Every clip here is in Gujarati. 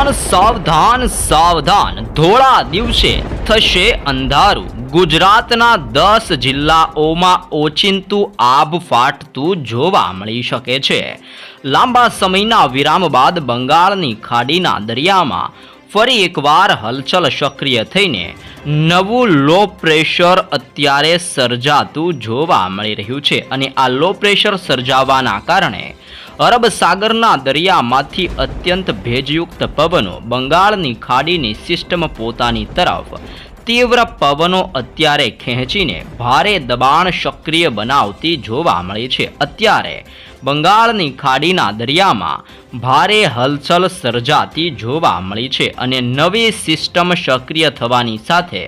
સાવધાન સાવધાન સાવધાન. ધોળા દિવસે થશે અંધારું. ગુજરાતના દસ જિલ્લાઓમાં ઓચિંતું આબ ફાટતું જોવા મળી શકે છે. લાંબા સમયના વિરામ બાદ બંગાળની ખાડીના દરિયામાં ફરી એકવાર હલચલ સક્રિય થઈને નવું લો પ્રેશર અત્યારે સર્જાતું જોવા મળી રહ્યું છે. અને આ લો પ્રેશર સર્જાવાના કારણે અરબ સાગરના દરિયામાંથી અત્યંત ભેજયુક્ત પવનો, બંગાળની ખાડીની સિસ્ટમ પોતાની તરફ તીવ્ર પવનો અત્યારે ખેંચીને ભારે દબાણ સક્રિય બનાવતી જોવા મળી છે. અત્યારે બંગાળની ખાડીના દરિયામાં ભારે હલચલ સર્જાતી જોવા મળી છે અને નવી સિસ્ટમ સક્રિય થવાની સાથે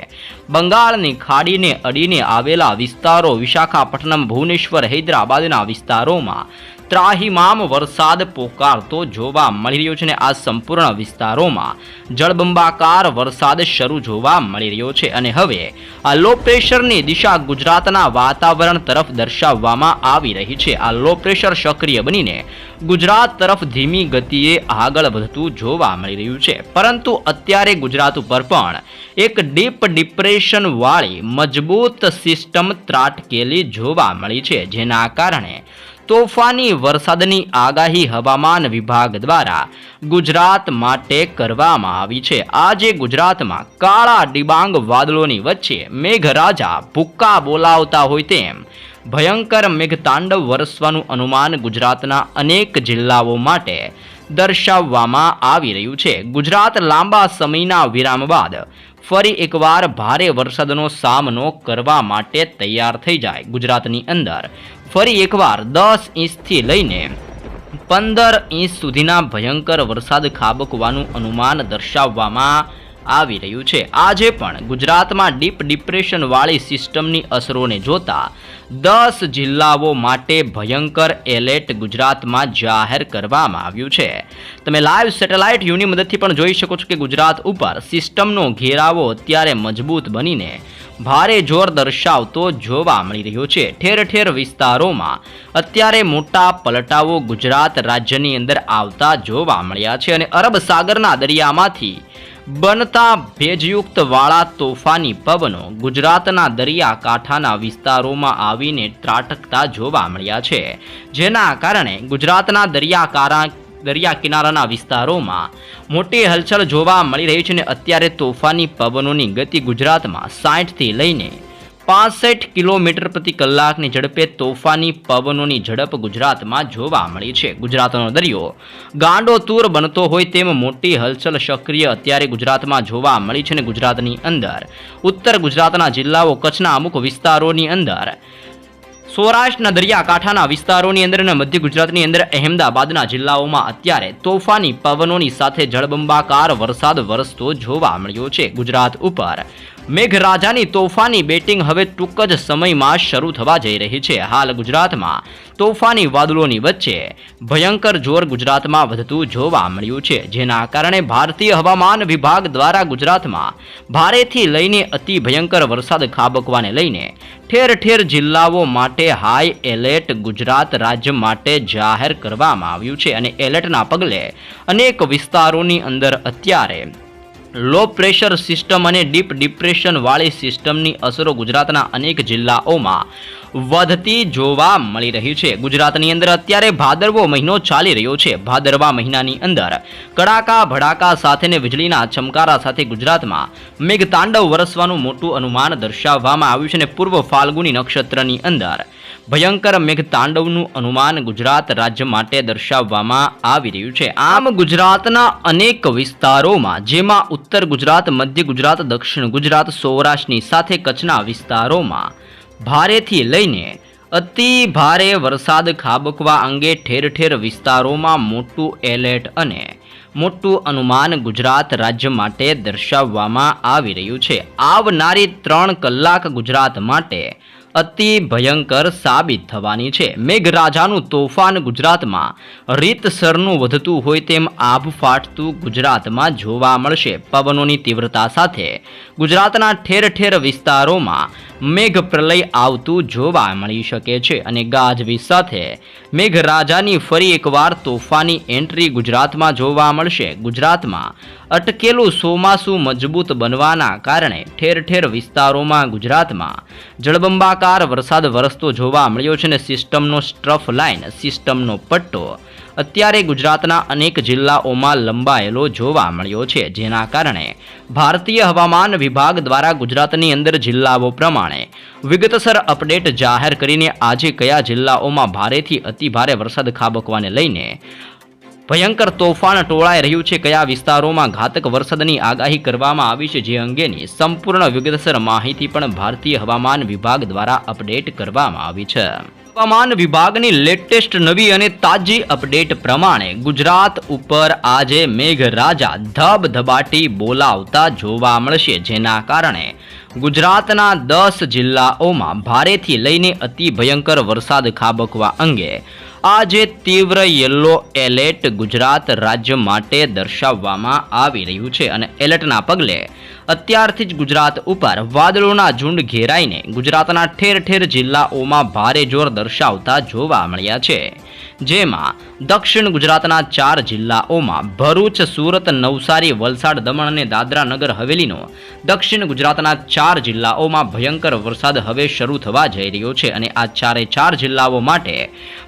બંગાળની ખાડીને અડીને આવેલા વિસ્તારો વિશાખાપટ્ટનમ, ભુવનેશ્વર, હૈદરાબાદના વિસ્તારોમાં ત્રાહિમામ વરસાદ પોકારતો જોવા મળી રહ્યો છે અને આ સંપૂર્ણ વિસ્તારોમાં જળબંબાકાર વરસાદ શરૂ જોવા મળી રહ્યો છે. અને હવે આ લો પ્રેશરની દિશા ગુજરાતના વાતાવરણ તરફ દર્શાવવામાં આવી રહી છે. આ લો પ્રેશર સક્રિય બનીને ગુજરાત તરફ ધીમી ગતિએ આગળ વધતું જોવા મળી રહ્યું છે. પરંતુ અત્યારે ગુજરાત ઉપર પણ એક ડીપ ડિપ્રેશન વાળી મજબૂત સિસ્ટમ ત્રાટકેલી જોવા મળી છે, જેના કારણે તોફાની વરસાદની આગાહી હવામાન વિભાગ દ્વારા ગુજરાત માટે કરવામાં આવી છે. આજે ગુજરાતમાં કાળા ડિબાંગ વાદળોની વચ્ચે મેઘરાજા ભૂક્કા બોલાવતા હોય તેમ ભયંકર મેઘતાંડવ વરસવાનું અનુમાન ગુજરાતના અનેક જિલ્લાઓ માટે દર્શાવવામાં આવી રહ્યું છે. ગુજરાત લાંબા સમયના વિરામ બાદ ફરી એકવાર ભારે વરસાદનો સામનો કરવા માટે તૈયાર થઈ જાય. ગુજરાતની અંદર ફરી એકવાર દસ ઇંચથી લઈને પંદર ઇંચ સુધીના ભયંકર વરસાદ ખાબકવાનું અનુમાન દર્શાવવામાં આવી રહ્યું છે. આજે પણ ગુજરાતમાં ડીપ ડિપ્રેશનવાળી સિસ્ટમની અસરોને જોતા દસ જિલ્લાઓ માટે ભયંકર એલર્ટ ગુજરાતમાં જાહેર કરવામાં આવ્યું છે. તમે લાઈવ સેટેલાઇટ યુની મદદથી પણ જોઈ શકો છો કે ગુજરાત ઉપર સિસ્ટમનો ઘેરાવો અત્યારે મજબૂત બનીને ભારે જોર દર્શાવતો જોવા મળી રહ્યો છે. ઠેર ઠેર વિસ્તારોમાં અત્યારે મોટા પલટાઓ ગુજરાત રાજ્યની અંદર આવતા જોવા મળ્યા છે અને અરબ સાગરના દરિયામાંથી બનતા ભેજયુક્ત વાળા તોફાની પવનો ગુજરાતના દરિયાકાંઠાના વિસ્તારોમાં આવીને ત્રાટકતા જોવા મળ્યા છે. જેના કારણે ગુજરાતના દરિયાકારા દરિયા કિનારાના વિસ્તારોમાં મોટી હલચલ જોવા મળી રહી છે અને અત્યારે તોફાની પવનોની ગતિ ગુજરાતમાં સાઠથી લઈને પાસઠ કિલોમીટર પ્રતિ કલાકની ઝડપે તોફાની પવનોની ઝડપ ગુજરાતમાં જોવા મળી છે. ગુજરાતનો દરિયો ગાંડોતૂર બનતો હોય તેમ મોટી હલચલ સક્રિય અત્યારે ગુજરાતમાં જોવા મળી છે અને ગુજરાતની અંદર. ઉત્તર ગુજરાતના જિલ્લાઓ, કચ્છના અમુક વિસ્તારોની અંદર. સૌરાષ્ટ્રના દરિયાકાંઠાના વિસ્તારોની અંદર અને મધ્ય ગુજરાતની અંદર અહેમદાબાદના જિલ્લાઓમાં અત્યારે તોફાની પવનોની સાથે જળબંબાકાર વરસાદ વરસતો જોવા મળ્યો છે. ગુજરાત ઉપર મેઘરાજાની તોફાની બેટિંગ હવે ટૂંક જ સમયમાં શરૂ થવા જઈ રહી છે. હાલ ગુજરાતમાં તોફાની વાદળોની વચ્ચે ભયંકર જોર ગુજરાતમાં વધતું જોવા મળ્યું છે, જેના કારણે ભારતીય હવામાન વિભાગ દ્વારા ગુજરાતમાં ભારેથી લઈને અતિ ભયંકર વરસાદ ખાબકવાને લઈને ઠેર ઠેર જિલ્લાઓ માટે હાઈ એલર્ટ ગુજરાત રાજ્ય માટે જાહેર કરવામાં આવ્યું છે. અને એલર્ટના પગલે અનેક વિસ્તારોની અંદર અત્યારે લો પ્રેશર સિસ્ટમ અને ડીપ ડિપ્રેશન વાળી સિસ્ટમની અસરો ગુજરાતના અનેક જિલ્લાઓમાં વધતી જોવા મળી રહી છે. ગુજરાતની અંદર અત્યારે ભાદરવો મહિનો ચાલી રહ્યો છે. ભાદરવા મહિનાની અંદર કડાકા ભડાકા સાથે વીજળીના ચમકારા સાથે ગુજરાતમાં મેઘતાંડવ વરસવાનું મોટું અનુમાન દર્શાવવામાં આવ્યું છે અને પૂર્વ ફાલ્ગુની નક્ષત્રની અંદર ભયંકર મેઘતાંડવનું અનુમાન ગુજરાત રાજ્ય માટે દર્શાવવામાં આવી રહ્યું છે. આમ ગુજરાતના અનેક વિસ્તારોમાં, જેમાં ઉત્તર ગુજરાત, મધ્ય ગુજરાત, દક્ષિણ ગુજરાત, સૌરાષ્ટ્રની સાથે કચ્છના વિસ્તારોમાં ભારેથી લઈને અતિ ભારે વરસાદ ખાબકવા અંગે ઠેર ઠેર વિસ્તારોમાં મોટું એલર્ટ અને મોટું અનુમાન ગુજરાત રાજ્ય માટે દર્શાવવામાં આવી રહ્યું છે. આવનારી ત્રણ કલાક ગુજરાત માટે અતિ ભયંકર સાબિત થવાની છે. મેઘરાજાનું તોફાન ગુજરાતમાં. રીતસરનું વધતું હોય તેમ આભ ફાટતું ગુજરાતમાં જોવા મળશે. પવનોની તીવ્રતા સાથે ગુજરાતના ઠેર ઠેર વિસ્તારોમાં મેઘ પ્રલય આવતું જોવા મળી શકે છે અને ગાજવી સાથે મેઘરાજાની ફરી એકવાર તોફાની એન્ટ્રી ગુજરાતમાં જોવા મળશે. ગુજરાતમાં અટકેલું સોમાસું મજબૂત બનવાના કારણે ઠેર ઠેર વિસ્તારોમાં ગુજરાતમાં જળબંબાકાર વરસાદ વરસતો જોવા મળ્યો છે અને સિસ્ટમનો સ્ટ્રફ લાઇન, સિસ્ટમનો પટ્ટો અત્યારે ગુજરાતના અનેક જિલ્લાઓમાં લંબાયેલો જોવા મળ્યો છે. જેના કારણે ભારતીય હવામાન વિભાગ દ્વારા ગુજરાતની અંદર જિલ્લાઓ પ્રમાણે વિગતસર અપડેટ જાહેર કરીને આજે કયા જિલ્લાઓમાં ભારેથી અતિભારે વરસાદ ખાબકવાને લઈને ભયંકર તોફાન ટોળાઈ રહ્યું છે, કયા વિસ્તારોમાં ઘાતક વરસાદની આગાહી કરવામાં આવી છે જે અંગેની સંપૂર્ણ વિગતસર માહિતી પણ ભારતીય હવામાન વિભાગ દ્વારા અપડેટ કરવામાં આવી છે. હવામાન વિભાગની લેટેસ્ટ નવી અને તાજી અપડેટ પ્રમાણે ગુજરાત ઉપર આજે મેઘરાજા ધબધબાટી બોલાવતા જોવા મળશે. જેના કારણે ગુજરાતના દસ જિલ્લાઓમાં ભારેથી લઈને અતિ ભયંકર વરસાદ ખાબકવા અંગે આજે તીવ્ર યલો એલર્ટ ગુજરાત રાજ્ય માટે દર્શાવવામાં આવી રહ્યું છે અને એલર્ટના પગલે અત્યારથી જ ગુજરાત ઉપર વાદળોના ઝુંડ ઘેરાઈને ગુજરાતના ઠેર ઠેર જિલ્લાઓમાં ભારે જોર દર્શાવતા જોવા મળ્યા છે. જેમાં દક્ષિણ ગુજરાતના ચાર જિલ્લાઓમાં ભરૂચ, સુરત, નવસારી, વલસાડ, દમણ અને દાદરા નગર હવેલીનો દક્ષિણ ગુજરાતના ચાર જિલ્લાઓમાં ભયંકર વરસાદ હવે શરૂ થવા જઈ રહ્યો છે અને આ ચારે ચાર જિલ્લાઓ માટે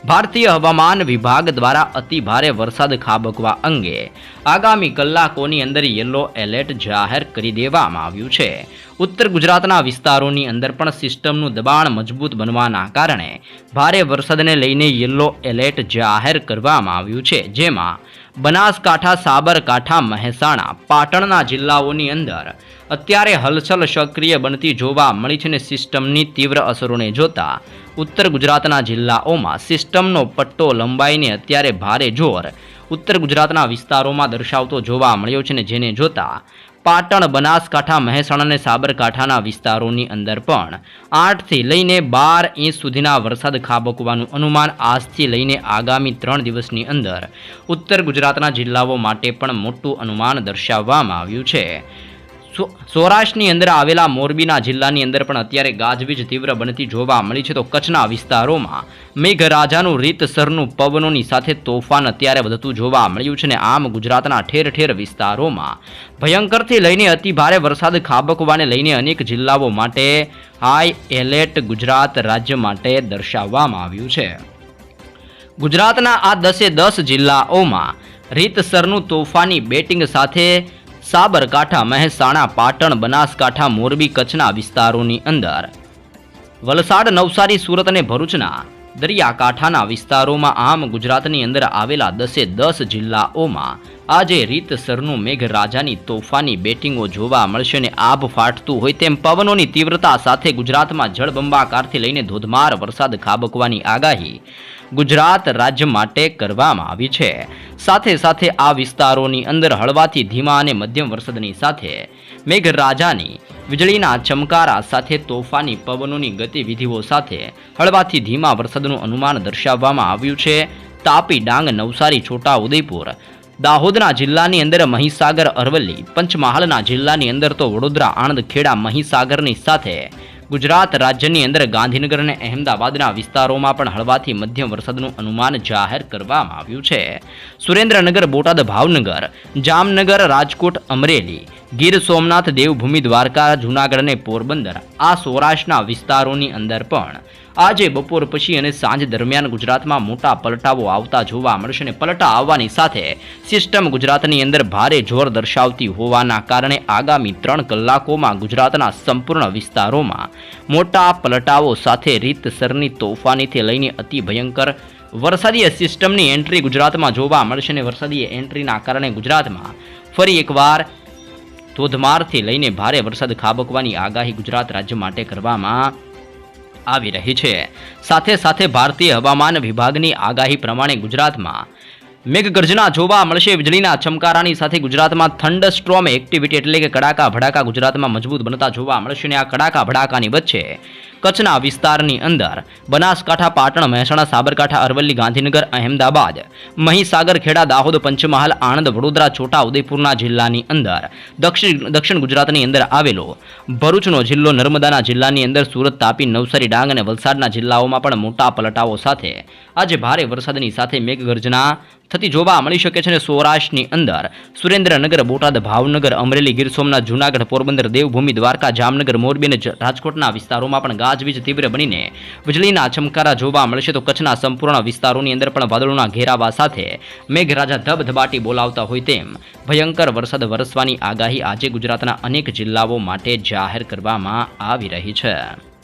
ભારતીય હવામાન વિભાગ દ્વારા અતિ ભારે વરસાદ ખાબકવા અંગે આગામી કલાકોની અંદર યલો એલર્ટ જાહેર કરી દેવામાં આવ્યું છે. ઉત્તર ગુજરાતના વિસ્તારોની અંદર પણ સિસ્ટમનું દબાણ મજબૂત બનવાના કારણે ભારે વરસાદને લઈને યલો એલર્ટ જાહેર કરવામાં આવ્યું છે. જેમાં બનાસકાંઠા, સાબરકાંઠા, મહેસાણા, પાટણના જિલ્લાઓની અંદર અત્યારે હલચલ સક્રિય બનતી જોવા મળી છે ને સિસ્ટમની તીવ્ર અસરોને જોતા ઉત્તર ગુજરાતના જિલ્લાઓમાં સિસ્ટમનો પટ્ટો લંબાઈને અત્યારે ભારે જોર ઉત્તર ગુજરાતના વિસ્તારોમાં દર્શાવતો જોવા મળ્યો છે ને જેને જોતા પાટણ બનાસકાંઠા મહેસાણા અને સાબરકાંઠાના વિસ્તારોની અંદર પણ આઠથી લઈને બાર ઇંચ સુધીના વરસાદ ખાબકવાનું અનુમાન આજથી લઈને આગામી ત્રણ દિવસની અંદર ઉત્તર ગુજરાતના જિલ્લાઓ માટે પણ મોટું અનુમાન દર્શાવવામાં આવ્યું છે. સૌરાષ્ટ્રની અંદર આવેલા મોરબીના જિલ્લાની અંદર પણ અત્યારે ગાજવીજ તીવ્ર બનતી જોવા મળી છે. તો કચ્છના વિસ્તારોમાં મેઘરાજાનું રીતસરનું પવનોની સાથે તોફાન અત્યારે વધતું જોવા મળ્યું છે ને આમ ગુજરાતના ઠેર ઠેર વિસ્તારોમાં ભયંકરથી લઈને અતિભારે વરસાદ ખાબકવાને લઈને અનેક જિલ્લાઓ માટે હાઈ એલર્ટ ગુજરાત રાજ્ય માટે દર્શાવવામાં આવ્યું છે. ગુજરાતના આ દસે દસ જિલ્લાઓમાં રીતસરનું તોફાની બેટિંગ સાથે સાબરકાંઠા મહેસાણા પાટણ બનાસકાંઠા મોરબી કચ્છના વિસ્તારોની અંદર. વલસાડ નવસારી સુરત અને ભરૂચના દરિયાકાંઠાના વિસ્તારોમાં આમ ગુજરાતની અંદર આવેલા દસે દસ જિલ્લાઓમાં આજે રીતસરનું મેઘરાજાની તોફાની બેટિંગો જોવા મળશે અને આભ ફાટતું હોય તેમ પવનોની તીવ્રતા સાથે ગુજરાતમાં જળબંબાકારથી લઈને ધોધમાર વરસાદ ખાબકવાની આગાહી ગુજરાત રાજ્ય માટે કરવામાં આવી છે. સાથે સાથે આ વિસ્તારોની અંદર હળવાથી ધીમા અને મધ્યમ વરસાદની સાથે મેઘરાજાની વીજળીના ચમકારા સાથે તોફાની પવનોની ગતિવિધિઓ સાથે હળવાથી ધીમા વરસાદનું અનુમાન દર્શાવવામાં આવ્યું છે. તાપી ડાંગ, નવસારી, છોટા, ઉદયપુર, દાહોદના જિલ્લાની અંદર મહીસાગર, અરવલ્લી, પંચમહાલના જિલ્લાની અંદર તો વડોદરા, આણંદ, ખેડા, મહીસાગરની સાથે ગુજરાત રાજ્યની અંદર ગાંધીનગર અને અહેમદાબાદના વિસ્તારોમાં પણ હળવાથી મધ્યમ વરસાદનું અનુમાન જાહેર કરવામાં આવ્યું છે. સુરેન્દ્રનગર, બોટાદ, ભાવનગર, જામનગર, રાજકોટ, અમરેલી, ગીર સોમનાથ, દેવભૂમિ, દ્વારકા, જૂનાગઢ અને પોરબંદર આ સૌરાષ્ટ્રના વિસ્તારોની અંદર પણ આજે બપોર પછી અને સાંજ દરમિયાન ગુજરાતમાં મોટા પલટાઓ આવતા જોવા મળશે અને પલટા આવવાની સાથે સિસ્ટમ ગુજરાતની અંદર ભારે જોર દર્શાવતી હોવાના કારણે આગામી ત્રણ કલાકોમાં ગુજરાતના સંપૂર્ણ વિસ્તારોમાં મોટા પલટાઓ સાથે રીતસરની તોફાનીથી લઈને અતિ ભયંકર વરસાદીય સિસ્ટમની એન્ટ્રી ગુજરાતમાં જોવા મળશે અને વરસાદીય એન્ટ્રીના કારણે ગુજરાતમાં ફરી એકવાર ધોધમારથી લઈને ભારે વરસાદ ખાબકવાની આગાહી ગુજરાત રાજ્ય માટે કરવામાં આવી રહી છે. સાથે સાથે ભારતીય હવામાન વિભાગની આગાહી પ્રમાણે ગુજરાતમાં મેઘગર્જના જોવા મળશે. વીજળીના ચમકારાની સાથે ગુજરાતમાં થંડરસ્ટ્રોમ એક્ટિવિટી એટલે કે કડાકા ભડાકા ગુજરાતમાં મજબૂત બનતા જોવા મળશે અને આ કડાકા ભડાકાની વચ્ચે કચ્છના વિસ્તારની અંદર બનાસકાંઠા, પાટણ, મહેસાણા, સાબરકાંઠા, અરવલ્લી, ગાંધીનગર, અહેમદાબાદ, મહીસાગર, ખેડા, દાહોદ, પંચમહાલ, આણંદ, વડોદરા, છોટા ઉદેપુરના જિલ્લાની અંદર દક્ષિણ દક્ષિણ ગુજરાતની અંદર આવેલો ભરૂચનો જિલ્લો નર્મદાના જિલ્લાની અંદર સુરત, તાપી, નવસારી, ડાંગ અને વલસાડના જિલ્લાઓમાં પણ મોટા પલટાઓ સાથે આજે ભારે વરસાદની સાથે મેઘગર્જના થતી જોવા મળી શકે છે અને સૌરાષ્ટ્રની અંદર સુરેન્દ્રનગર, બોટાદ, ભાવનગર, અમરેલી, ગીર સોમનાથ, જૂનાગઢ, પોરબંદર, દેવભૂમિ, દ્વારકા, જામનગર, મોરબી અને રાજકોટના વિસ્તારોમાં પણ ગાજવીજ તીવ્ર બનીને વીજળીના ચમકારા જોવા મળશે તો કચ્છના સંપૂર્ણ વિસ્તારોની અંદર પણ વાદળોના ઘેરાવા સાથે મેઘરાજા ધબધબાટી બોલાવતા હોય તેમ ભયંકર વરસાદ વરસવાની આગાહી આજે ગુજરાતના અનેક જિલ્લાઓ માટે જાહેર કરવામાં આવી રહી છે.